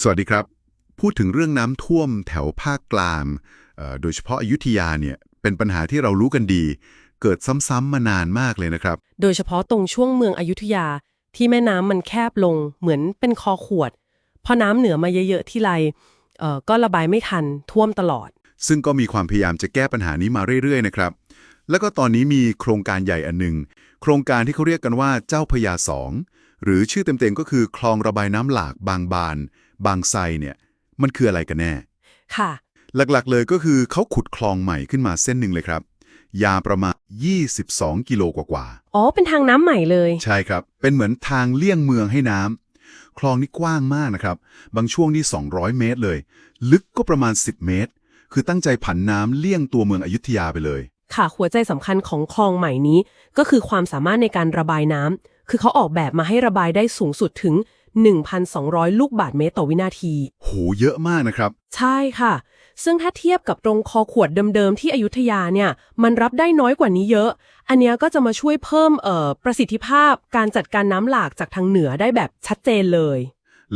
สวัสดีครับ พูดถึงเรื่องน้ำท่วมแถวภาคกลางเอ่อโดยเฉพาะอยุธยาเนี่ยเป็นปัญหาที่เรารู้กันดี เกิดซ้ำๆมานานมากเลยนะครับ โดยเฉพาะตรงช่วงเมืองอยุธยาที่แม่น้ำมันแคบลงเหมือนเป็นคอขวด พอน้ำเหนือมาเยอะๆที่ไรเอ่อก็ระบายไม่ทันท่วมตลอด ซึ่งก็มีความพยายามจะแก้ปัญหานี้มาเรื่อยๆนะครับ แล้วก็ตอนนี้มีโครงการใหญ่อันหนึ่งโครงการที่เขาเรียกกันว่าเจ้าพระยาสองหรือชื่อเต็มๆก็คือคลองระบายน้ำหลากบางบาน บางไทรเนี่ย มันคืออะไรกันแน่ ค่ะ หลักๆเลยก็คือเขาขุดคลองใหม่ขึ้นมาเส้นหนึ่งเลยครับ ยาวประมาณ 22 กิโลกว่าอ๋อ เป็นทางน้ำใหม่เลยๆใช่ครับ เป็นเหมือนทางเลี่ยงเมืองให้น้ำคลองนี้กว้างมากนะครับ บางช่วงนี่ 200 เมตรเลย ลึกก็ประมาณ 10 เมตร คือตั้งใจผันน้ำเลี่ยงตัวเมืองอยุธยาไปเลย ค่ะ หัวใจสำคัญของคลองใหม่นี้ ก็คือความสามารถในการระบายน้ำคือเขาออกแบบมาให้ระบายได้สูงสุดถึง 1,200 ลูกบาศก์เมตรต่อวินาที โห เยอะมากนะครับ ใช่ค่ะ ซึ่งถ้าเทียบกับตรงคอขวดเดิมๆ ที่อยุธยาเนี่ย มันรับได้น้อยกว่านี้เยอะ อันเนี้ยก็จะมาช่วยเพิ่มเอ่อประสิทธิภาพการจัดการน้ำหลากจากทางเหนือได้แบบชัดเจนเลย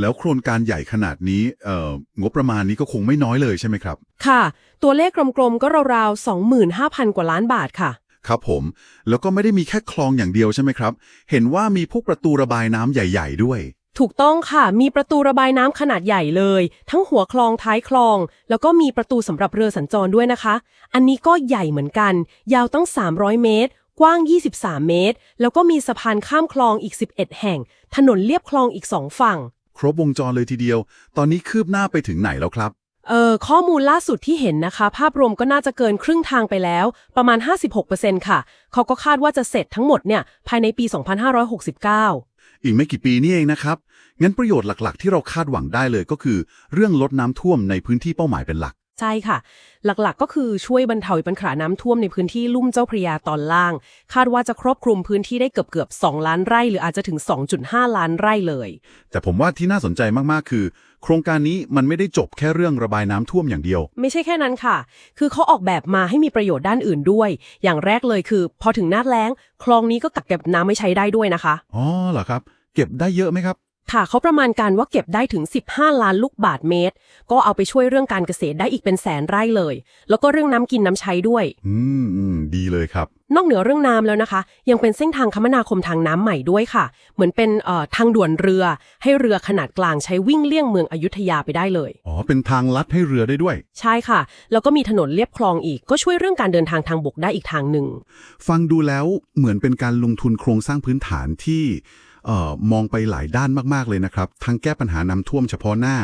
แล้วโครงการใหญ่ขนาดนี้เอ่องบประมาณนี้ก็คงไม่น้อยเลยใช่ไหมครับ ค่ะ ตัวเลขกลมๆก็ราวๆ25,000 กว่าล้านบาทค่ะ ครับผม แล้วก็ไม่ได้มีแค่คลองอย่างเดียวใช่ไหมครับ เห็นว่ามีพวกประตูระบายน้ำใหญ่ ๆ ด้วยถูกต้องค่ะ มีประตูระบายน้ำขนาดใหญ่เลย ทั้งหัวคลองท้ายคลอง แล้วก็มีประตูสำหรับเรือสัญจรด้วยนะคะ อันนี้ก็ใหญ่เหมือนกัน ยาวตั้ง 300 เมตร กว้าง 23 เมตร แล้วก็มีสะพานข้ามคลองอีก 11 แห่ง ถนนเลียบคลองอีก 2 ฝั่ง ครบวงจรเลยทีเดียว ตอนนี้คืบหน้าไปถึงไหนแล้วครับ เอ่อข้อมูลล่าสุดที่เห็นนะคะ ภาพรวมก็น่าจะเกินครึ่งทางไปแล้ว ประมาณ 56%ค่ะ เขาก็คาดว่าจะเสร็จทั้งหมดเนี่ยภายในปี 2569 อีกไม่กี่ปีนี่เองนะครับ งั้นประโยชน์หลักๆ ที่เราคาดหวังได้เลยก็คือ เรื่องลดน้ำท่วมในพื้นที่เป้าหมายเป็นหลัก ใช่ค่ะ หลักๆ ก็คือช่วยบรรเทาปัญหาน้ำท่วมในพื้นที่ลุ่มเจ้าพระยาตอนล่าง คาดว่าจะครอบคลุมพื้นที่ได้เกือบเกือบๆ2ล้านไร่หรืออาจจะถึง 2.5 ล้านไร่เลย แต่ผมว่าที่น่าสนใจมาก ๆ คือ โครงการนี้มันไม่ได้จบแค่เรื่องระบายน้ำท่วมอย่างเดียว ไม่ใช่แค่นั้นค่ะ คือเขาออกแบบมาให้มีประโยชน์ด้านอื่นด้วย อย่างแรกเลยคือ พอถึงหน้าแล้ง คลองนี้ก็กักเก็บน้ำไม่ใช้ได้ด้วยนะคะ อ๋อเหรอครับ เก็บได้เยอะไหมครับ ค่ะเขาประมาณการว่าเก็บได้ถึง 15 ล้านลูกบาทเมตร ก็เอาไปช่วยเรื่องการเกษตรได้อีกเป็นแสนไร่เลย แล้วก็เรื่องน้ำกินน้ำใช้ด้วยอืมอืมดีเลยครับ นอกเหนือเรื่องน้ำแล้วนะคะ ยังเป็นเส้นทางคมนาคมทางน้ำใหม่ด้วยค่ะ เหมือนเป็นเอ่อทางด่วนเรือ ให้เรือขนาดกลางใช้วิ่งเลี่ยงเมืองอยุธยาไปได้เลย อ๋อ เป็นทางลัดให้เรือได้ด้วย ใช่ค่ะ แล้วก็มีถนนเลียบคลองอีก ก็ช่วยเรื่องการเดินทางทางบกได้อีกทางหนึ่ง ฟังดูแล้วเหมือนเป็นการลงทุนโครงสร้างพื้นฐานที่เอ่อ มองไปหลายด้านมากๆเลยนะครับ ทั้งแก้ปัญหาน้ำท่วมเฉพาะหน้า